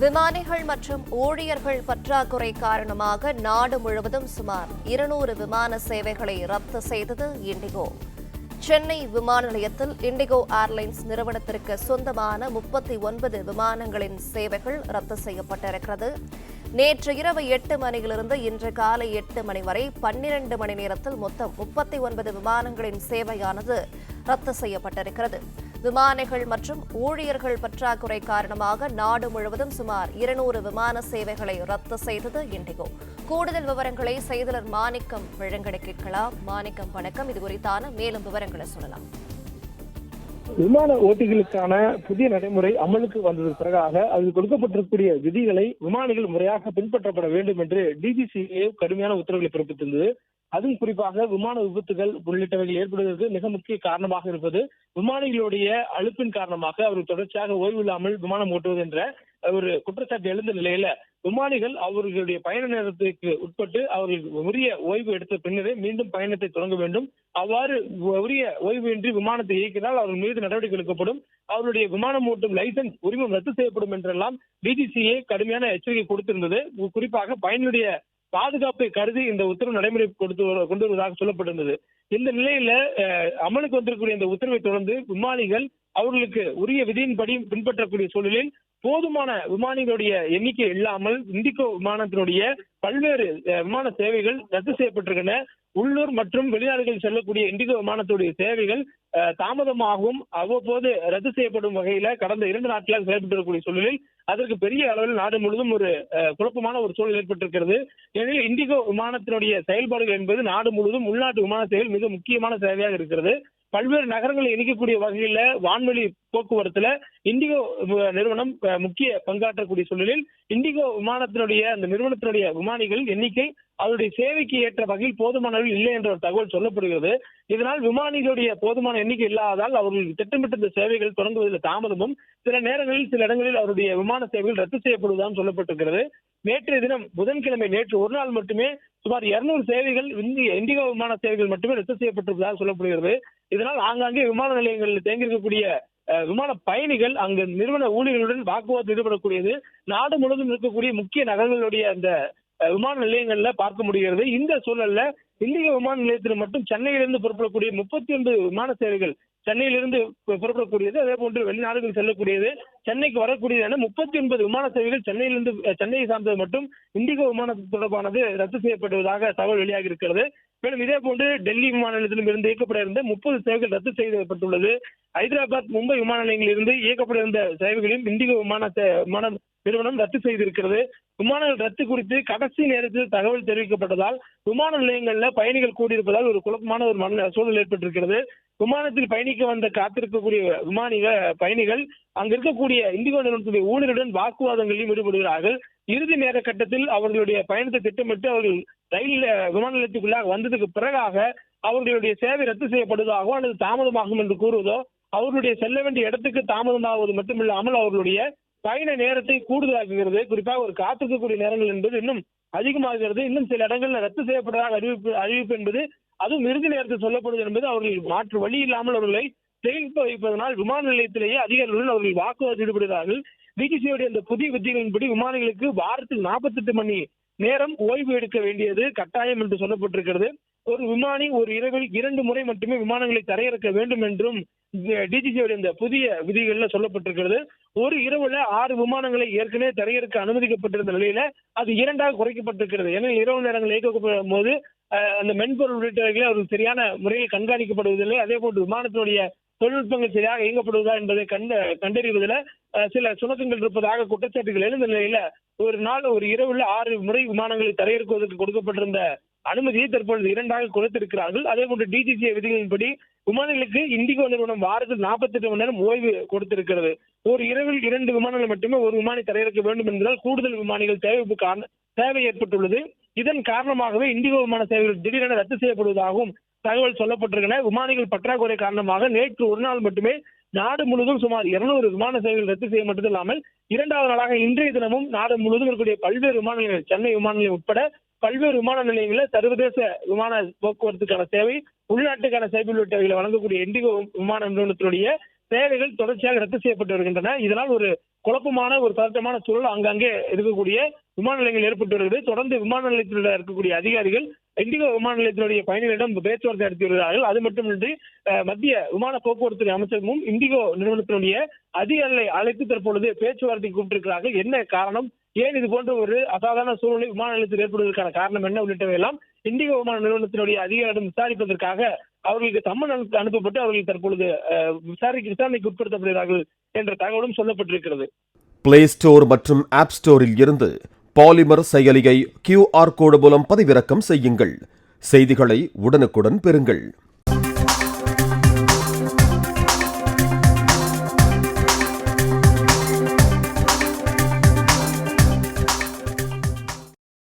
விமானிகள் மற்றும் ஊழியர்கள் பற்றாக்குறை காரணமாக நாடு முழுவதும் சுமார் இருநூறு விமான சேவைகளை ரத்து செய்தது இண்டிகோ. சென்னை விமான நிலையத்தில் இண்டிகோ ஏர்லைன்ஸ் நிறுவனத்திற்கு சொந்தமான முப்பத்தி ஒன்பது விமானங்களின் சேவைகள் ரத்து செய்யப்பட்டிருக்கிறது. நேற்று இரவு எட்டு மணியிலிருந்து இன்று காலை எட்டு மணி வரை பன்னிரண்டு மணி நேரத்தில் மொத்தம் முப்பத்தி ஒன்பது விமானங்களின் சேவையானது ரத்து செய்யப்பட்டிருக்கிறது. விமானிகள் மற்றும் ஊழியர்கள் பற்றாக்குறை காரணமாக நாடு முழுவதும் சுமார் இருநூறு விமான சேவைகளை ரத்து செய்தது இண்டிகோ. கூடுதல் விவரங்களை செய்தியாளர் மாணிக்கம் வழங்கட கேட்கலாம். மாணிக்கம் வணக்கம். இது குறித்தான மேலும் விவரங்களை சொல்லலாம். விமான ஓட்டிகளுக்கான புதிய நடைமுறை அமலுக்கு வந்தது பிறகாக அதில் கொடுக்கப்பட்டிருக்கக்கூடிய விதிகளை விமானிகள் முறையாக பின்பற்றப்பட வேண்டும் என்று டிஜிசிஏ கடுமையான உத்தரவுகளை பிறப்பித்திருந்தது. அதுவும் குறிப்பாக விமான விபத்துகள் உள்ளிட்டவைகள் ஏற்படுவதற்கு மிக முக்கிய காரணமாக இருப்பது விமானிகளுடைய அழுப்பின் காரணமாக அவர்கள் தொடர்ச்சியாக ஓய்வு இல்லாமல் விமானம் ஓட்டுவது என்ற ஒரு குற்றச்சாட்டு எழுந்த நிலையில விமானிகள் அவர்களுடைய பயண நேரத்துக்கு உட்பட்டு அவர்கள் உரிய ஓய்வு எடுத்த பின்னரே மீண்டும் பயணத்தை தொடங்க வேண்டும். அவ்வாறு உரிய ஓய்வின்றி விமானத்தை இயக்கினால் அவர்கள் மீது நடவடிக்கை எடுக்கப்படும். அவருடைய விமானம் ஓட்டும் லைசன்ஸ் உரிமம் ரத்து செய்யப்படும் என்றெல்லாம் பிஜிசிஏ கடுமையான எச்சரிக்கை கொடுத்திருந்தது. குறிப்பாக பயனுடைய பாதுகாப்பை கருதி இந்த உத்தரவு நடைமுறை கொடுத்து கொண்டு வருவதாக சொல்லப்பட்டிருந்தது. இந்த நிலையில அஹ், அமலுக்கு வந்திருக்கக்கூடிய இந்த உத்தரவை தொடர்ந்து விமானிகள் அவர்களுக்கு உரிய விதியின்படி பின்பற்றக்கூடிய சூழலில் போதுமான விமானிகளுடைய எண்ணிக்கை இல்லாமல் இண்டிகோ விமானத்தினுடைய பல்வேறு விமான சேவைகள் ரத்து செய்யப்பட்டிருக்கின்றன. உள்ளூர் மற்றும் வெளிநாடுகளில் செல்லக்கூடிய இண்டிகோ விமானத்துடைய சேவைகள் தாமதமாகவும் அவ்வப்போது ரத்து செய்யப்படும் வகையில கடந்த இரண்டு நாட்களாக செயல்பட்டிருக்கக்கூடிய சூழலில் அதற்கு பெரிய அளவில் நாடு முழுவதும் ஒரு குழப்பமான ஒரு சூழல் ஏற்பட்டிருக்கிறது. ஏனெனில் இண்டிகோ விமானத்தினுடைய செயல்பாடுகள் என்பது நாடு முழுவதும் உள்நாட்டு விமான சேவைகள் மிக முக்கியமான சேவையாக இருக்கிறது. பல்வேறு நகரங்களை இணைக்கக்கூடிய வகையில வான்வெளி போக்குவரத்துல இண்டிகோ நிறுவனம் முக்கிய பங்காற்றக்கூடிய சூழலில் இண்டிகோ விமானத்தினுடைய அந்த நிறுவனத்தினுடைய விமானிகள் எண்ணிக்கை அவருடைய சேவைக்கு ஏற்ற வகையில் போதுமான அளவில் இல்லை என்ற ஒரு தகவல் சொல்லப்படுகிறது. இதனால் விமானிகளுடைய போதுமான எண்ணிக்கை இல்லாததால் அவர்கள் திட்டமிட்ட இந்த சேவைகள் தொடங்குவதில் தாமதமும் சில நேரங்களில் சில இடங்களில் அவருடைய விமான சேவைகள் ரத்து செய்யப்படுவதாகவும் சொல்லப்பட்டிருக்கிறது. நேற்றைய தினம் புதன்கிழமை நேற்று ஒரு நாள் மட்டுமே சுமார் 200 சேவைகள் இந்திய இண்டிகோ விமான சேவைகள் மட்டுமே ரத்து செய்யப்பட்டிருப்பதாக சொல்லப்படுகிறது. இதனால் ஆங்காங்கே விமான நிலையங்களில் தேங்கியிருக்கக்கூடிய அஹ், விமான பயணிகள் அங்கு நிறுவன ஊழியர்களுடன் வாக்குவாதம் ஈடுபடக்கூடியது. நாடு முழுவதும் இருக்கக்கூடிய முக்கிய நகரங்களுடைய அந்த விமான நிலையங்கள்ல பார்க்க முடிகிறது. இந்த சூழல்ல இந்திய விமான நிலையத்தில் மட்டும் சென்னையிலிருந்து புறப்படக்கூடிய முப்பத்தி ஒன்பது விமான சேவைகள் சென்னையிலிருந்து புறப்படக்கூடியது அதே போன்று வெளிநாடுகள் செல்லக்கூடியது. சென்னைக்கு வரக்கூடியது என முப்பத்தி ஒன்பது விமான சேவைகள் சென்னையிலிருந்து சென்னையை சார்ந்தது மட்டும் இண்டிகோ விமானம் தொடர்பானது ரத்து செய்யப்படுவதாக தகவல் வெளியாகி இருக்கிறது மேலும் இதே போன்று டெல்லி விமான நிலையத்திலும் இருந்து இயக்கப்பட இருந்த முப்பது சேவைகள் ரத்து செய்யப்பட்டுள்ளது. ஹைதராபாத் மும்பை விமான நிலையங்களில் இருந்து இயக்கப்பட இருந்த சேவைகளையும் இண்டிகோ விமான விமான நிறுவனம் ரத்து செய்திருக்கிறது. விமானங்கள் ரத்து குறித்து கடைசி நேரத்தில் தகவல் தெரிவிக்கப்பட்டதால் விமான நிலையங்களில் பயணிகள் கூடியிருப்பதால் ஒரு குழப்பமான ஒரு மன சூழல் ஏற்பட்டிருக்கிறது. விமானத்தில் பயணிக்க வந்த காத்திருக்கக்கூடிய விமானிகள் பயணிகள் அங்க இருக்கக்கூடிய இந்திகோ நிறுவனத்துடைய ஊழியருடன் வாக்குவாதங்களிலும் ஈடுபடுகிறார்கள். இறுதி நேர கட்டத்தில் அவர்களுடைய பயணத்தை திட்டமிட்டு அவர்கள் ரயில் விமான நிலையத்துக்குள்ளாக வந்ததுக்கு பிறகாக அவர்களுடைய சேவை ரத்து செய்யப்படுவதாகவோ அல்லது தாமதமாகும் என்று கூறுவதோ அவர்களுடைய செல்ல வேண்டிய இடத்துக்கு தாமதமாவது மட்டுமில்லாமல் அவர்களுடைய பயண நேரத்தை கூடுதலாக்குகிறது. குறிப்பாக ஒரு காத்திருக்கக்கூடிய நேரங்கள் என்பது இன்னும் அதிகமாகிறது. இன்னும் சில இடங்களில் ரத்து செய்யப்படுவதாக அறிவிப்பு அறிவிப்பு என்பது அதுவும் இறுதி நேரத்தில் சொல்லப்படுவது என்பது அவர்கள் மாற்று வழி இல்லாமல் அவர்களை செயல்பட வைப்பதனால் விமான நிலையத்திலேயே அதிகாரிகளுடன் அவர்கள் வாக்குவாதம் ஈடுபடுகிறார்கள். டிஜிசியோடைய அந்த புதிய விதிகளின்படி விமானிகளுக்கு வாரத்தில் 48 மணி நேரம் ஓய்வு எடுக்க வேண்டியது கட்டாயம் என்று சொல்லப்பட்டிருக்கிறது. ஒரு விமானி ஒரு இரவில் இரண்டு முறை மட்டுமே விமானங்களை தரையிறக்க வேண்டும் என்றும் டிஜிசியோட இந்த புதிய விதிகள்ல சொல்லப்பட்டிருக்கிறது ஒரு இரவுல ஆறு விமானங்களை ஏற்கனவே தரையிறக்க அனுமதிக்கப்பட்டிருந்த நிலையில அது இரண்டாக குறைக்கப்பட்டிருக்கிறது. ஏன்னா இரவு நேரங்கள் இயக்கப்படும் போது அந்த மென்பொருள் உள்ளிட்டவைகளை அவருக்கு சரியான முறையில் கண்காணிக்கப்படுவதில்லை. அதே போன்று விமானத்தினுடைய தொழில்நுட்பங்கள் சரியாக இயங்கப்படுவதா என்பதை கண்ட கண்டறிவதில் சில சுணக்கங்கள் இருப்பதாக குற்றச்சாட்டுகள் எழுந்த நிலையில ஒரு நாள் ஒரு இரவுல ஆறு முறை விமானங்களை தரையிறக்குவதற்கு கொடுக்கப்பட்டிருந்த அனுமதியை தற்பொழுது இரண்டாக குறைத்திருக்கிறார்கள். அதே போன்று டிஜிசிஏ விதிகளின்படி விமானிகளுக்கு இண்டிகோ நிறுவனம் வாரத்தில் 48 மணி நேரம் ஓய்வு கொடுத்திருக்கிறது. ஒரு இரவில் இரண்டு விமானங்கள் மட்டுமே ஒரு விமானி தரையிறக்க வேண்டும் என்பதால் கூடுதல் விமானிகள் தேவை காரண- தேவை ஏற்பட்டுள்ளது. இதன் காரணமாகவே இண்டிகோ விமான சேவைகள் திடீரென ரத்து செய்யப்படுவதாகவும் தகவல் சொல்லப்பட்டிருக்கின்றன. விமானிகள் பற்றாக்குறை காரணமாக நேற்று ஒரு நாள் மட்டுமே நாடு முழுவதும் சுமார் 200 விமான சேவைகள் ரத்து செய்ய மட்டும் இல்லாமல் இரண்டாவது நாளாக இன்றைய தினமும் நாடு முழுவதும் இருக்கக்கூடிய பல்வேறு விமான நிலையங்கள் சென்னை விமான நிலையம் உட்பட பல்வேறு விமான நிலையங்களில் சர்வதேச விமான போக்குவரத்துக்கான சேவை உள்நாட்டுக்கான சேவை உள்ளிட்டவைகளை வழங்கக்கூடிய இண்டிகோ விமான நிறுவனத்தினுடைய சேவைகள் தொடர்ச்சியாக ரத்து செய்யப்பட்டு வருகின்றன. இதனால் ஒரு குழப்பமான ஒரு பதட்டமான சூழல் அங்கங்கே இருக்கக்கூடிய விமான நிலையங்கள் ஏற்பட்டு வருகிறது. தொடர்ந்து விமான நிலையத்தில் இருக்கக்கூடிய அதிகாரிகள் இண்டிகோ விமான நிலையத்தினுடைய பயணிகளிடம் பேச்சுவார்த்தை நடத்தி வருகிறார்கள். அது மட்டுமின்றி மத்திய விமான போக்குவரத்துறை அமைச்சகமும் இண்டிகோ நிறுவனத்தினுடைய அதிகாரிகளை அழைத்து தற்பொழுது பேச்சுவார்த்தை கூப்பிட்டிருக்கிறார்கள். என்ன காரணம்? ஏன் இது போன்ற ஒரு அசாதாரண சூழ்நிலை விமான நிலையத்தில் ஏற்படுவதற்கான காரணம் என்ன உள்ளிட்டவை எல்லாம் விமான நிறுவனத்தினுடைய அதிகாரிடம் விசாரிப்பதற்காக அவர்களுக்கு சம்மன் அனுப்பப்பட்டு அவர்கள் தற்பொழுது விசாரிக்க விசாரணைக்கு உட்படுத்தப்படுகிறார்கள் என்ற தகவலும் சொல்லப்பட்டிருக்கிறது. பிளே ஸ்டோர் மற்றும் ஆப் ஸ்டோரில் இருந்து பாலிமர் செயலியை கியூஆர் கோடு மூலம் பதிவிறக்கம் செய்யுங்கள். செய்திகளை உடனுக்குடன் பெறுங்கள்.